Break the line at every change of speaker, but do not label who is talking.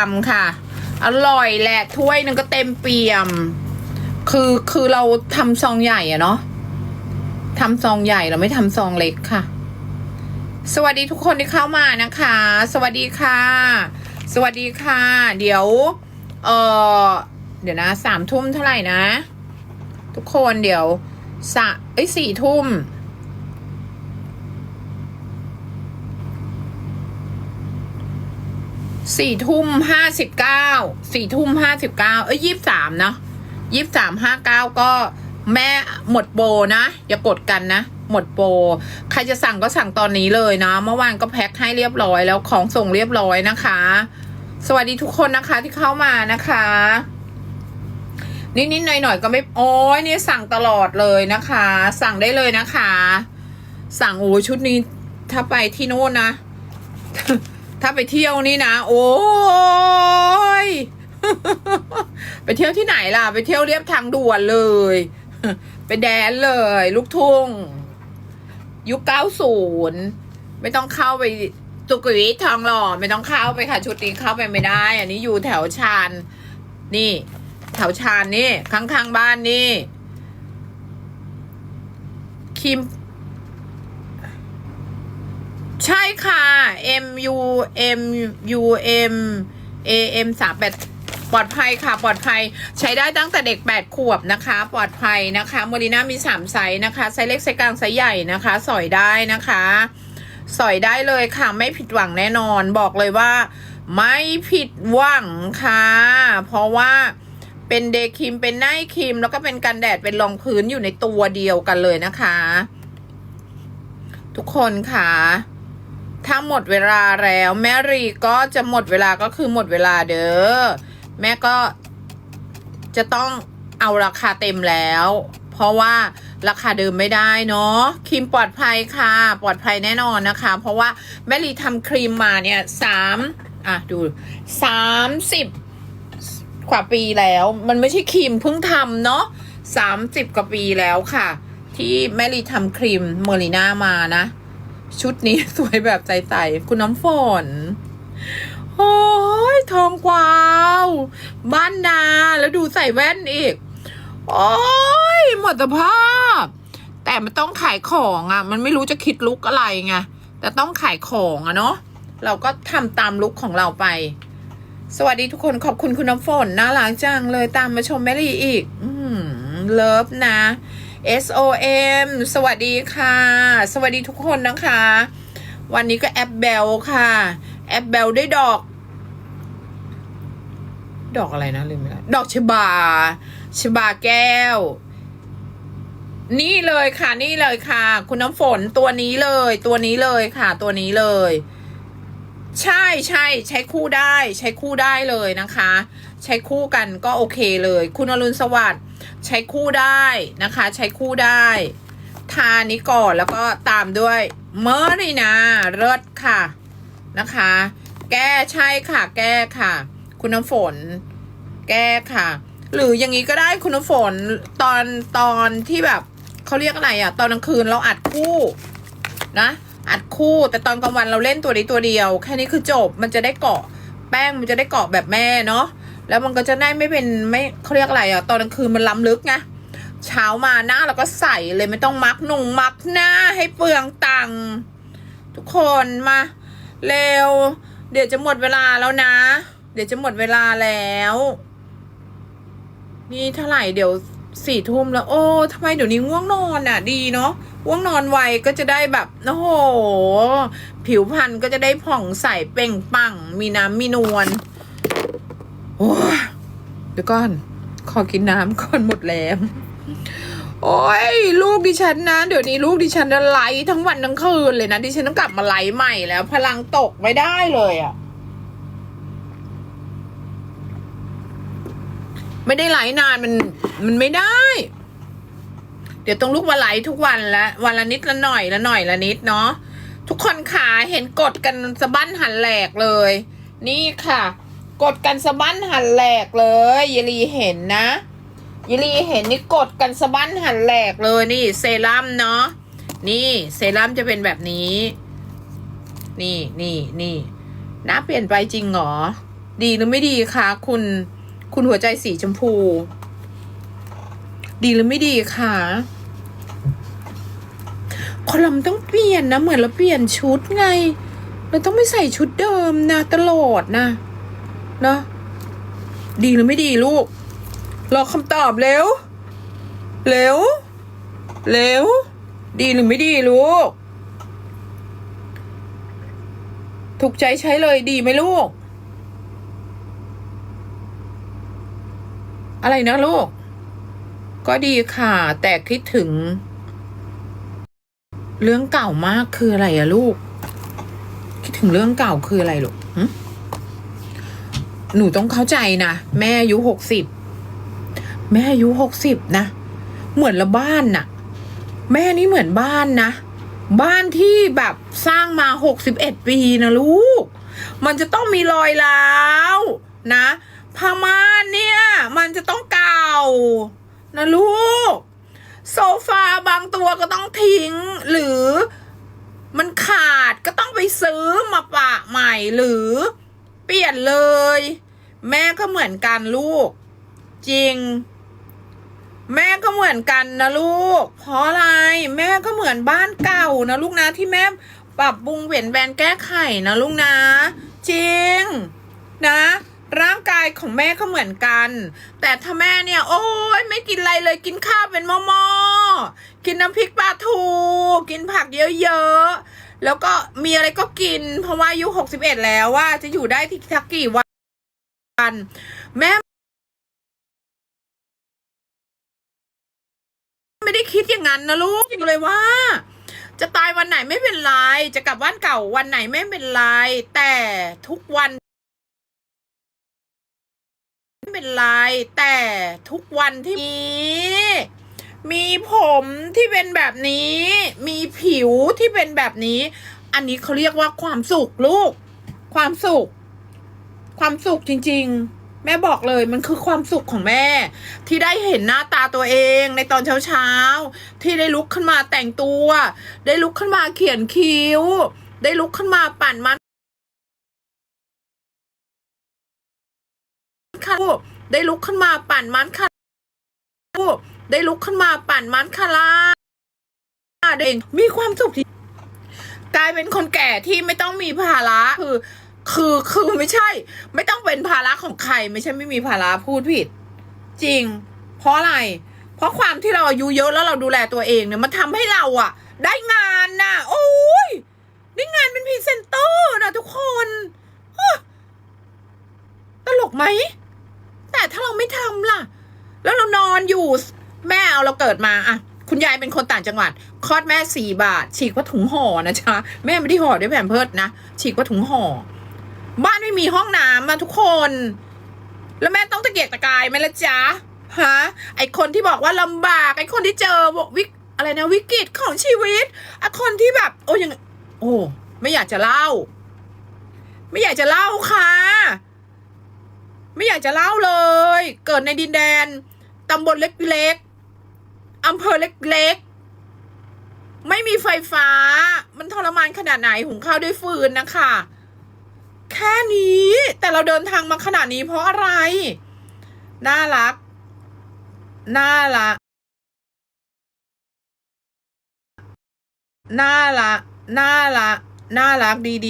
ทำค่ะ อร่อยแหละถ้วยหนึงก็เต็มเปี่ยม คือคือเราทำซองใหญ่อะเนาะทำซองใหญ่เราไม่ทำซองเล็กค่ะ สวัสดีทุกคนที่เข้ามานะคะ สวัสดีค่ะ สวัสดีค่ะ เดี๋ยว เออเดี๋ยวนะสามทุ่มเท่าไหร่นะ ทุกคนเดี๋ยวสะเอ้ยสี่ทุ่ม สี่ทุ่มห้าสิบเก้าสี่ทุ่มห้าสิบเก้าเอ้ยยี่สามเนาะยี่สามห้าเก้าก็แม่หมดโปรนะ อย่ากดกันนะ หมดโปรใครจะสั่งก็สั่งตอนนี้เลยนะเมื่อวานก็แพ็คให้เรียบร้อยแล้วของส่งเรียบร้อยนะคะ สวัสดีทุกคนนะคะที่เข้ามานะคะนิดๆหน่อยๆก็ไม่โอ้ยนี่สั่งตลอดเลยนะคะ สั่งได้เลยนะคะ สั่งโอ้ชุดนี้ถ้าไปที่โน่นนะ ถ้าไปเที่ยวนี่นะ โอ้ย ไปเที่ยวที่ไหนล่ะ ไปเที่ยวเรียบทางด่วนเลย ไปแดนเลย ลูกทุ่ง ยุคเก้าศูนย์ไม่ต้องเข้าไปตุกุยทองหล่อไม่ต้องเข้าไปค่ะ ชุดนี้เข้าไปไม่ได้ อันนี้อยู่แถวชานนี่ แถวชานนี่ข้างๆบ้านนี่คิม ใช่ค่ะ M U M U M A M สามแปดปลอดภัยค่ะ ปลอดภัยใช้ได้ตั้งแต่เด็กแปดขวบนะคะ ปลอดภัยนะคะโมดิน่ามีสามไซส์นะคะ ไซส์เล็กไซส์กลางไซส์ใหญ่นะคะ สอยได้นะคะ สอยได้เลยค่ะ ไม่ผิดหวังแน่นอนบอกเลยว่า ไม่ผิดหวังค่ะ เพราะว่าเป็นเดย์ครีมเป็นไนท์ครีม แล้วก็เป็นกันแดดเป็นรองพื้นอยู่ในตัวเดียวกันเลยนะคะ ทุกคนค่ะ ถ้าหมดเวลาแล้วแม่รีก็จะหมดเวลาก็คือหมดเวลาเด้อแม่ก็จะต้องเอาราคาเต็มแล้ว เพราะว่าราคาเดิมไม่ได้เนาะครีมปลอดภัยค่ะ ปลอดภัยแน่นอนนะคะ เพราะว่าแม่รีทำครีมมาเนี่ยสามอะดูสามสิบกว่าปีแล้ว มันไม่ใช่ครีมเพิ่งทำเนาะสามสิบกว่าปีแล้วค่ะ ที่แม่รีทำครีมเมอริน่ามานะ ชุดนี้สวยแบบใสๆคุณน้ำฝนโอ้ยทองกวาว บ้านนาแล้วดูใส่แว่นอีก โอ้ยหมดสภาพ แต่มันต้องขายของอะ่ะ มันไม่รู้จะคิดลุกอะไรไงแต่ต้องขายของอะเนาะเราก็ทำตามลุกของเราไป สวัสดีทุกคนขอบคุณคุณน้ำฝนน่ารักจังเลยตามมาชมแมรี่อีก อืมเลิฟนะ SOM สวัสดีค่ะ สวัสดีทุกคนนะคะ วันนี้ก็แอปเบลค่ะ แอปเบลได้ดอก ดอกอะไรนะลืมไปแล้วดอกชบา ชบาแก้ว นี่เลยค่ะนี่เลยค่ะ คุณน้ำฝนตัวนี้เลย ตัวนี้เลยค่ะ ตัวนี้เลย ใช่ใช่ใช้คู่ได้ ใช้คู่ได้เลยนะคะ ใช้คู่กันก็โอเคเลย คุณอรุณสวัสดิ์ ใช้คู่ได้นะคะ ใช้คู่ได้ ทานี้ก่อนแล้วก็ตามด้วยเมอรีนาเลิศค่ะนะคะ แก้ใช่ค่ะ แก้ค่ะ คุณน้ำฝน แก้ค่ะ หรืออย่างนี้ก็ได้คุณน้ำฝนตอนตอนที่แบบเขาเรียกอะไรอะตอนกลางคืนเราอัดคู่นะอัดคู่แต่ตอนกลางวันเราเล่นตัวนี้ตัวเดียว แค่นี้คือจบมันจะได้เกาะแป้งมันจะได้เกาะแบบแม่เนาะ แล้วมันก็จะได้ไม่เป็นไม่เขาเรียกอะไรอะตอนกลางคืนมันล้ำลึกไงเช้ามาหน้าเราก็ใส่เลยไม่ต้องมักหนุ่งมักหน้าให้เปลืองตังค์ทุกคนมาเร็ว เดี๋ยวจะหมดเวลาแล้วนะ เดี๋ยวจะหมดเวลาแล้ว นี่เท่าไหร่เดี๋ยวสี่ทุ่มแล้ว โอ้ทำไมเดี๋ยวนี้ง่วงนอนอะ ดีเนาะง่วงนอนไวก็จะได้แบบโอ้โห ผิวพรรณก็จะได้ผ่องใสเป่งปังมีน้ำมีนวล เดี๋ยวก่อน ขอกินน้ำก่อนหมดแรงโอ้ยลูกดิฉันนะ เดี๋ยวนี้ลูกดิฉันจะไลทั้งวันทั้งคืนเลยนะดิฉันต้องกลับมาไลใหม่แล้ว พลังตกไม่ได้เลยอะ่ะ ไม่ได้ไลนานมันมันไม่ได้ เดี๋ยวต้องลุกมาไลทุกวันละวันละนิดละหน่อยละหน่อยละนิดเนาะทุกคนขาเห็นกดกันสะบั้นหันแหลกเลย นี่ค่ะ กดกันสะบั้นหันแหลกเลยยายลีเห็นนะยายลีเห็นนี่กดกันสะบั้นหันแหลกเลยนี่เซรั่มเนาะนี่เซรั่มจะเป็นแบบนี้ นี่นี่นี่หน้าเปลี่ยนไปจริงเหรอ ดีหรือไม่ดีคะคุณคุณหัวใจสีชมพู ดีหรือไม่ดีคะคนเรามันต้องเปลี่ยนนะเหมือนเราเปลี่ยนชุดไง เราต้องไม่ใส่ชุดเดิมนะตลอดนะ เนาะดีหรือไม่ดีลูก รอคำตอบเร็ว เร็ว เร็ว ดีหรือไม่ดีลูก ถูกใจใช้เลยดีไหมลูก อะไรนะลูก ก็ดีค่ะ แต่คิดถึง เรื่องเก่ามากคืออะไรอะลูก คิดถึงเรื่องเก่าคืออะไรลูก หนูต้องเข้าใจนะแม่อายุหกสิบแม่อายุหกสิบนะเหมือนละบ้านน่ะ แม่นี่เหมือนบ้านนะ บ้านที่แบบสร้างมาหกสิบเอ็ดปีนะลูก มันจะต้องมีรอยร้าวนะผ้าม่านเนี่ย มันจะต้องเก่า นะลูก โซฟาบางตัวก็ต้องทิ้ง หรือมันขาดก็ต้องไปซื้อมาปะใหม่หรือเปลี่ยนเลย แม่ก็เหมือนกันลูก จริง แม่ก็เหมือนกันนะลูก เพราะอะไร แม่ก็เหมือนบ้านเก่านะลูกนะที่แม่ปรับปรุงเปลี่ยนแปลงแก้ไขนะลูกนะ จริง นะร่างกายของแม่ก็เหมือนกัน แต่ถ้าแม่เนี่ย โอ้ยไม่กินอะไรเลยกินข้าวเป็นหม้อๆกินน้ำพริกปลาทู กินผักเยอะๆ แล้วก็มีอะไรก็กิน เพราะว่าอายุหกสิบเอ็ดแล้วว่าจะอยู่ได้ที่ทักกี่วัน แม่ไม่ได้คิดอย่างนั้นนะลูกเลยว่า จะตายวันไหนไม่เป็นไรจะกลับบ้านเก่าวันไหนไม่เป็นไรแต่ทุกวันไม่เป็นไรแต่ทุกวันที่มีมีผมที่เป็นแบบนี้ มีผิวที่เป็นแบบนี้ อันนี้เขาเรียกว่าความสุขลูก ความสุข ความสุขจริง ๆ แม่บอกเลยมันคือความสุขของแม่ ที่ได้เห็นหน้าตาตัวเองในตอนเช้าๆ ที่ได้ลุกขึ้นมาแต่งตัว ได้ลุกขึ้นมาเขียนคิ้ว ได้ลุกขึ้นมาปั่นมันค่ะได้ลุกขึ้นมาปั่นมันค่ะได้ลุกขึ้นมาปั่นมันคาร่าเองมีความสุขที่กลายเป็นคนแก่ที่ไม่ต้องมีภาระคือ คือคือไม่ใช่ ไม่ต้องเป็นภาระของใคร ไม่ใช่ไม่มีภาระพูดผิด จริง เพราะอะไร เพราะความที่เราอายุเยอะแล้วเราดูแลตัวเองเนี่ยมันทำให้เราอะได้งานน่ะโอ้ยได้งานเป็นพรีเซนเตอร์นะทุกคนตลกไหมแต่ถ้าเราไม่ทำล่ะ แล้วเรานอนอยู่ แม่เอาเราเกิดมาอะคุณยายเป็นคนต่างจังหวัดคลอดแม่สี่บาท ฉีกว่าถุงห่อนะจ๊ะแม่ไม่ได้ห่อด้วยแผ่นเพิดนะฉีกว่าถุงห่อ บ้านไม่มีห้องน้ำมาทุกคน แล้วแม่ต้องตะเกียกตะกายไหมละจ๊ะฮะไอคนที่บอกว่าลำบากไอคนที่เจอวิกอะไรนะวิกฤตของชีวิตไอคนที่แบบ โอ้ยังโอ้ไม่อยากจะเล่า ไม่อยากจะเล่าค่ะ ไม่อยากจะเล่าเลย เกิดในดินแดนตำบลเล็กๆอำเภอเล็กๆไม่มีไฟฟ้า มันทรมานขนาดไหนหุงข้าวด้วยฟืนนะคะ แค่นี้ แต่เราเดินทางมาขนาดนี้เพราะอะไร น่ารัก น่ารัก น่ารัก น่ารัก น่ารักดี